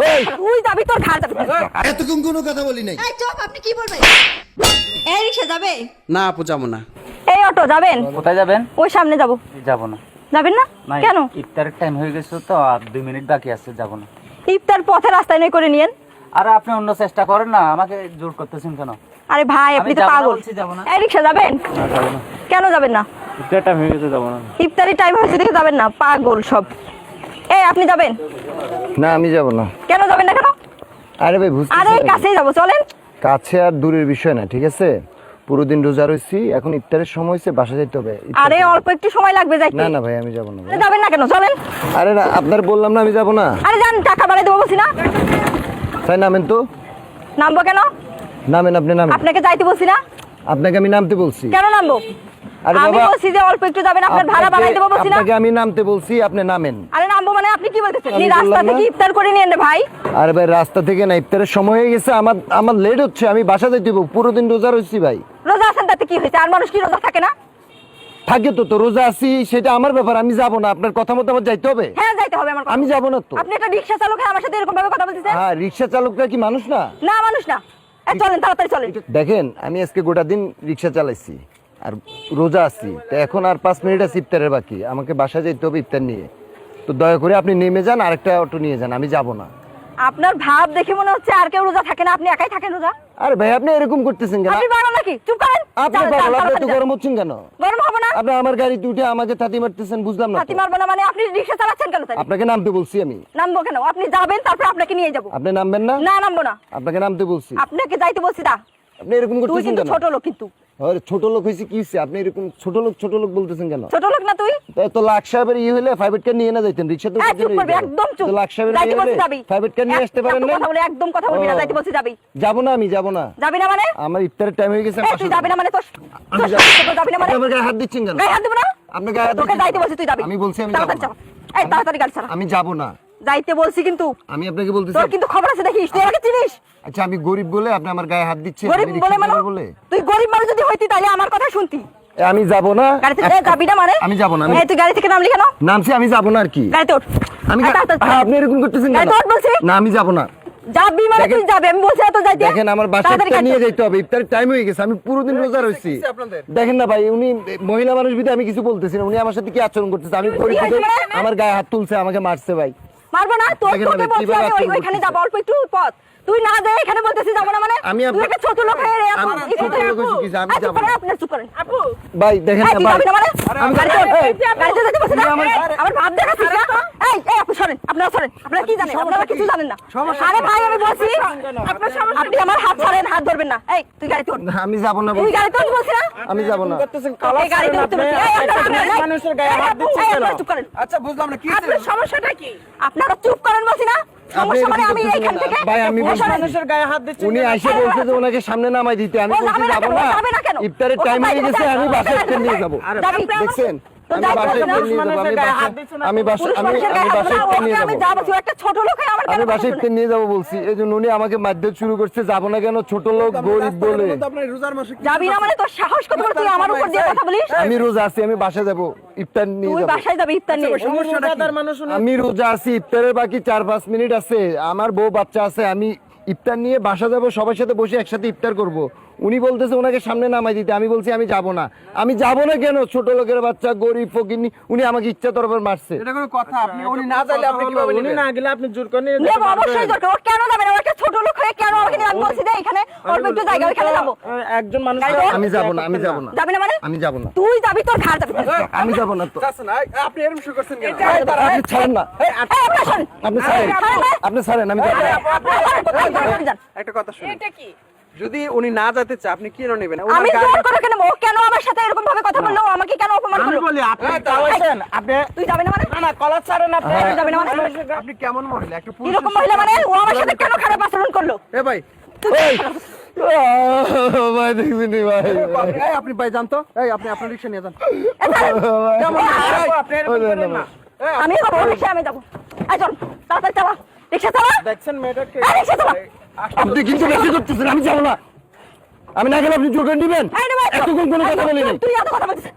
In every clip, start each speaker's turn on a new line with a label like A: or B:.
A: তুই তুই যাবি তোর ঘাড় যাবি।
B: এতক্ষণ কোনো কথা বলি নাই।
C: এই চুপ আপনি কি বলবেন? এই রিক্সা যাবে?
D: না আপু যাব না।
A: এই অটো যাবেন?
E: কোথায় যাবেন?
A: ওই সামনে যাব।
E: যাব না।
A: যাবেন না? কেন?
E: ইফতারের টাইম হয়ে গেছে তো আর দুই মিনিট বাকি আছে যাব না।
A: ইফতার পথে রাস্তায় নয় করে নিয়েন।
E: আর আপনি অন্য চেষ্টা করেন না আমাকে জোর করতেছেন কেন?
A: আরে ভাই আপনি তো পাগল।
E: বলছি, যাব না।
A: এই রিক্সা যাবেন?
E: না যাব না।
A: কেন যাবেন না?
E: ইফতার টাইম হয়ে গেছে যাব না।
A: ইফতারি টাইম হয়েছে দেখে যাবেন না পাগল সব। এই আপনি যাবেন?
F: না আমি যাব না।
A: কেন যাবেন না কেন?
F: আরে ভাই বুঝতে
A: আরে কাছেই যাব চলেন।
F: কাছে আর দূরের বিষয় না ঠিক আছে? পুরো দিন রোজা এখন ইফতারের সময় হয়েছে বাসা যেতে হবে।
A: আরে অল্প একটু সময় লাগবে যাইতে
F: না না ভাই আমি যাব না
A: যাবেন না কেন চলেন।
F: আরে না আপনার বললাম না আমি যাব না।
A: আরে যান টাকা বাড়াই দেবো বলছি না।
F: তাই নামেন তো।
A: নামবো কেন?
F: নামেন আপনি নামেন।
A: আপনাকে যাইতে বলছি না।
F: আপনাকে আমি নামতে বলছি।
A: কেন নামবো?
F: আরে
A: আমি বলছি যে অল্প একটু যাবেন আপনার ভাড়া বাড়াই দেবো বলছি না।
F: আপনাকে আমি নামতে বলছি আপনি নামেন।
A: মানে আপনি কি বলতেছেন? এই রাস্তা থেকে ইফতার করে নিয়ে নে ভাই।
F: আরে ভাই রাস্তা থেকে না ইফতারের সময় হয়ে গেছে আমার আমার লেট হচ্ছে আমি বাসা যেতে হইব। পুরো দিন রোজা রয়েছি ভাই।
A: রোজা আছেন তাতে কি হয়েছে? আর মানুষ কি রোজা থাকে না?
F: থাকে তো তো রোজা আছি সেটা আমার ব্যাপার আমি যাব না আপনার কথা মতো আমার যাইতে হবে।
A: হ্যাঁ যাইতে হবে আমার
F: আমি যাব না তো।
A: আপনি একটা রিক্সা চালক আমার সাথে এরকম ভাবে কথা বলতেছেন?
F: হ্যাঁ রিক্সা চালকরা কি মানুষ না?
A: না মানুষ না। চলেন তাড়াতাড়ি চলেন।
F: দেখেন আমি আজকে গোটা দিন রিক্সা চালাইছি আর রোজা আছি। তো এখন আর পাঁচ মিনিট আছে ইফতারের বাকি আমাকে বাসা যেতে হবে ইফতার নিয়ে। তো দয়া করে আপনি নেমে যান আরেকটা অটো নিয়ে যান আমি যাব না।
A: আপনার ভাব দেখে মনে হচ্ছে আর কেউ রোজা থাকে না আপনি একাই থাকেন রোজা?
F: আরে ভাই আপনি এরকম করতেছেন কেন?
A: আপনি পাগল নাকি? চুপ করেন।
F: আপনি পাগল আপনি তো গরম হচ্ছেন কেন?
A: গরম হবে না।
F: আপনি আমার গাড়িতে উঠে আমাকে থাতি মারতেছেন বুঝলাম না তো।
A: হাতি মারবো না মানে আপনি রিক্সা চালাচ্ছেন কেন তাই
F: আপনাকে নামতে বলছি আমি।
A: নামবো কেন? আপনি যাবেন তারপর আপনাকে নিয়ে যাব।
F: আপনি নামবেন না?
A: না নামবো না।
F: আপনাকে নামতে বলছি।
A: আপনাকে যাইতে বলছি না
F: আপনি এরকম
A: তুই
F: করতেছেন
A: কিন্তু
F: কেন?
A: ছোট লোক কিন্তু।
F: আরে ছোট লোক হয়েছে কি হয়েছে? আপনি এরকম ছোট লোক ছোট লোক বলতেছেন কেন?
A: ছোট লোক না তুই?
F: তো লাখ সাহেবের ইয়ে হলে প্রাইভেট কার নিয়ে না যাইতেন রিক্সাতে
A: এই, চুপ একদম চুপ।
F: লাখ সাহেবের
A: যাবি।
F: প্রাইভেট কার নিয়ে আসতে পারেন না
A: বলে একদম কথা বলবি না যাইতে বলছি যাবি।
F: যাব না আমি যাব না।
A: যাবি না মানে?
F: আমার ইফতারের টাইম হয়ে গেছে
A: তুই যাবি না মানে তোর
F: যাব।
A: না মানে?
F: আমার গায়ে হাত দিচ্ছেন কেন?
A: গায়ে হাত দেবো না?
F: আপনি গায়ে হাত
A: তোকে যাইতে বলছি তুই যাবি।
F: আমি বলছি আমি যাব না।
A: এই তাড়াতাড়ি গাড়ি
F: আমি যাব না।
A: যাইতে বলছি কিন্তু।
F: আমি আপনাকে বলতেছি
A: তোর কিন্তু খবর আছে দেখিস তুই আমাকে চিনিস?
F: আচ্ছা আমি গরিব বলে আপনি আমার গায়ে হাত দিচ্ছেন
A: গরিব বলে মানে তুই গরিব মানুষ যদি হইতি তাহলে আমার কথা শুনতি।
F: আমি যাব না।
A: গাড়িতে যাবি না মানে?
F: আমি যাব না
A: এই তুই গাড়ি থেকে নামলি কেন?
F: নামছি আমি যাব না আর কি।
A: গাড়িতে ওঠ।
F: আমি হ্যাঁ, আপনি এরকম করতেছেন কেন?
A: গাড়িতে ওঠ বলছি।
F: না আমি যাব না।
A: যাবি মানে তুই যাবি আমি বলছি তো যাইতে।
F: দেখেন আমার নিয়ে যাইতে হবে ইফতারের টাইম হয়ে গেছে আমি পুরো দিন রোজা রয়েছি দেখেন না ভাই উনি মহিলা মানুষ বিধে আমি কিছু বলতেছি না উনি আমার সাথে কি আচরণ করতেছে? আমি
A: হয়েছে?
F: আমার গায়ে হাত তুলছে আমাকে মারছে ভাই।
A: মারবো না তোর তোকে বলছি আমি ওই- ওইখানে। যাব অল্প একটু পথ তুই না যাই এখানে বলতেছিস যাব না মানে
F: আমি
A: তুই একটা ছোট লোক হয়ে রে আপু,
F: আমি যাব না।
A: আপনার চুপ করেন আপু
F: ভাই দেখেন না ভাই
A: যাবি না মানে
F: আমি
A: গাড়িতে। গাড়িতে যেতে বলছি না?
F: আমার-
A: ভাব দেখাচ্ছিস না? এই, এই, আপু সরেন, আপনারা সরেন। আপনারা কি জানেন? আপনারা কিছু জানেন না। আরে ভাই, আমি বলছি, আপনি আমার হাত ছাড়েন, হাত ধরবেন না। এই, তুই গাড়িতে ওঠ।
F: না, আমি যাব না
A: তুই। গাড়িতে ওঠ বলছি না?
F: আমি যাব না
A: এই গাড়িতে
D: মানুষের গায়ে হাত
A: এই,
D: কেন? আচ্ছা বুঝলাম না কি
A: আপনার সমস্যাটা কি? আপনারা চুপ করেন বলছি না? আমি এইখান থেকে।
D: মানুষের গায়ে হাত দিচ্ছেন
F: উনি আইসে বলছে যে ওনাকে সামনে নামাই দিতে আমি বলছি
A: যাবে না?
F: ইফতারের টাইম হয়ে গেছে আমি
A: না।
F: নিয়ে যাব দেখছেন আমি ইফতার নিয়ে যাব
A: বলছি, ও একটা ছোট লোক আমার কেন
F: আমি
A: কথা
F: বাসায়
A: শুনে?
F: ইফতার নিয়ে যাব বলছি। এই জন্য উনি আমাকে শুরু করছে যাব না কেন ছোট লোক গরিব বলে।
A: মানে তোর সাহস কত বড়? তুই আমার উপর দিয়ে কথা বলিস?
F: আমি রোজা আছি আমি বাসায় যাব ইফতার নিয়ে
D: উনি
F: আমি রোজা আছি ইফতারের বাকি চার পাঁচ মিনিট আছে আমার বউ বাচ্চা আছে আমি ইফতার নিয়ে বাসা যাব সবার সাথে বসে একসাথে ইফতার করব। উনি বলতেছে ওনাকে সামনে নামাই দিতে। আমি বলছি আমি যাব না। আমি যাব না কেন? ছোট লোকের বাচ্চা গরিব ফকিনি উনি আমাকে ইচ্ছা তরফের মারছে।
D: এটা কোনো কথা। আপনি উনি না চাইলে আপনি কীভাবে উনি না গেলে আপনি জোর করে নিয়ে
A: নেব অবশ্যই দরকার। ও কেন যাবে না? ও একটা ছোট লোক হয়ে কেন আমাকে নিয়ে আমি বলছি যে এখানে? অল্প একটু জায়গা ওইখানে যাব।
D: একজন মানুষ
F: আমি যাব না আমি যাব না।
A: যাবি না মানে?
F: আমি যাব না।
A: তুই যাবি তোর ঘাড় যাবি।
F: আমি যাব না তো।
D: না। আপনি এরকম শুরু করছেন কেন?
F: আপনি ছাড়েন না। আপনি ছাড়েন। আপনি ছাড়েন। আমি যাব না।
A: আপনারা শোনেন, আপনি যান।
D: যদি উনি না যেতে চায় আপনি কেন নেবেন?
A: আমি জোর করে কেন? ও কেন আমার সাথে এরকম ভাবে কথা বলল? আমাকে কেন অপমান করল?
D: আমি বলি আপনি চালাইছেন আপনি
A: তুই যাবি না মানে?
D: না না কলার ছাড়েন আপনি
A: তুই যাবি না মানে?
D: আপনি কেমন মহিলা? একটু পুরুষ
A: এরকম মহিলা মানে? ও আমার সাথে কেন খারাপ আচরণ করল?
D: এ ভাই।
F: এই! ভাই দেখবি নি ভাই?
D: আপনি ভাই জানতো এই আপনি আপনার রিক্সা নিয়ে যান। কেমন আপনি এরকম করেন না। এই,
A: আমি যাব রিক্সা আমি যাব। এই চল তাড়াতাড়ি চালা। রিক্সা চালা?
D: দেখছেন মেয়েটাকে?
A: চালা।
F: আপনি কিন্তু বেশি করতেছেন আমি যাব না। আমি না গেলে আপনি জোর করে নিবেন
G: এতক্ষণ কোনো কথা বলি
A: তুই এত কথা বলছিস।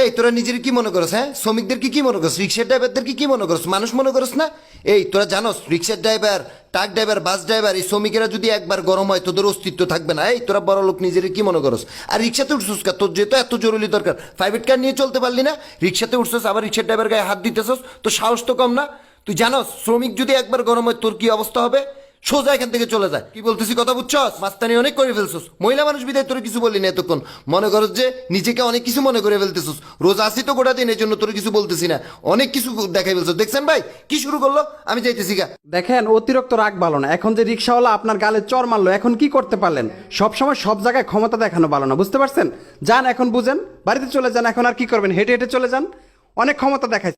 F: এই তোরা নিজের কি মনে করস হ্যাঁ? শ্রমিকদের কি কি মনে করস? রিক্সার ড্রাইভারদের কি কি মনে করস? মানুষ মনে করস না? এই তোরা জানোস রিক্সার driver truck driver bus driver এই শ্রমিকেরা যদি একবার গরম হয় তোদের অস্তিত্ব থাকবে না। এই তোরা বড় লোক নিজের কি মনে করস? আর রিক্সাতে উঠছিস কা? তোর যেহেতু এত জরুরি দরকার। প্রাইভেট কার নিয়ে চলতে পারলি না রিক্সাতে উঠছিস আবার রিক্সার ড্রাইভার গায়ে হাত দিতেছস তো সাহস তো কম না। তুই জানোস, শ্রমিক যদি একবার গরম হয়, তোর কি অবস্থা হবে? সোজা এখান থেকে চলে যায় কি বলতেছি কথা বুঝছস? মাস্তানি অনেক করে ফেলছস। মহিলা মানুষ বিদায় তোর কিছু বললি না এতক্ষণ। মনে করস যে, নিজেকে অনেক কিছু মনে করে ফেলতেছস। রোজ আসি তো গোটা দিন এই জন্য তোর কিছু বলতেছি না। অনেক কিছু দেখাই ফেলছস। দেখছেন ভাই? কি শুরু করল? আমি যাইতেছি গা।
D: দেখেন, অতিরিক্ত রাগ ভালো না। এখন যে রিক্সাওয়ালা আপনার গালে চর মারলো, এখন কি করতে পারলেন? সব সময় সব জায়গায় ক্ষমতা দেখানো ভালো না, বুঝতে পারছেন? যান, এখন বুঝেন। বাড়িতে চলে যান, এখন আর কি করবেন? হেঁটে হেঁটে চলে যান। অনেক ক্ষমতা দেখায়